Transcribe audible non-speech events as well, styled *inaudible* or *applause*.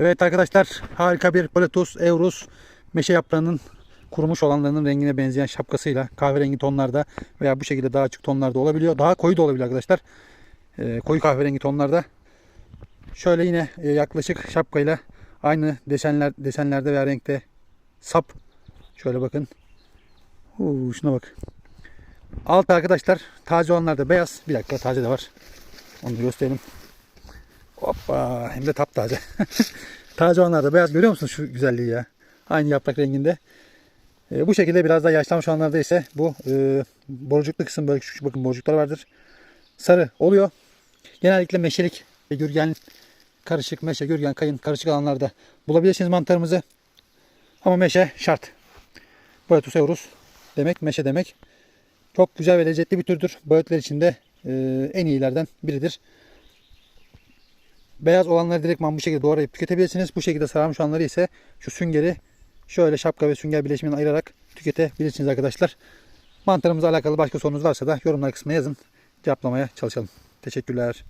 Evet arkadaşlar harika bir Bluetooth Eurus meşe yaprağının kurumuş olanlarının rengine benzeyen şapkasıyla kahverengi tonlarda veya bu şekilde daha açık tonlarda olabiliyor. Daha koyu da olabilir arkadaşlar. Ee, koyu kahverengi tonlarda. Şöyle yine e, yaklaşık şapkayla aynı desenler desenlerde veya renkte sap. Şöyle bakın. Huu, şuna bak. Alt arkadaşlar taze olanlar da beyaz. Bir dakika taze de var. Onu da gösterelim. Hoppa hem de taptaze. *laughs* taze olanlar da beyaz görüyor musunuz şu güzelliği ya? Aynı yaprak renginde. E, bu şekilde biraz daha yaşlanmış olanlarda ise bu e, borucuklu kısım böyle küçük bakın borucuklar vardır. Sarı oluyor. Genellikle meşelik, ve gürgen, karışık meşe, gürgen, kayın karışık alanlarda bulabilirsiniz mantarımızı. Ama meşe şart. Boetus eurus demek meşe demek. Çok güzel ve lezzetli bir türdür. Böğürtler içinde e, en iyilerden biridir. Beyaz olanları direktman bu şekilde doğrayıp tüketebilirsiniz. Bu şekilde sararmış olanları ise şu süngeri şöyle şapka ve sünger bileşiminden ayırarak tüketebilirsiniz arkadaşlar. Mantarımızla alakalı başka sorunuz varsa da yorumlar kısmına yazın. Cevaplamaya çalışalım. Teşekkürler.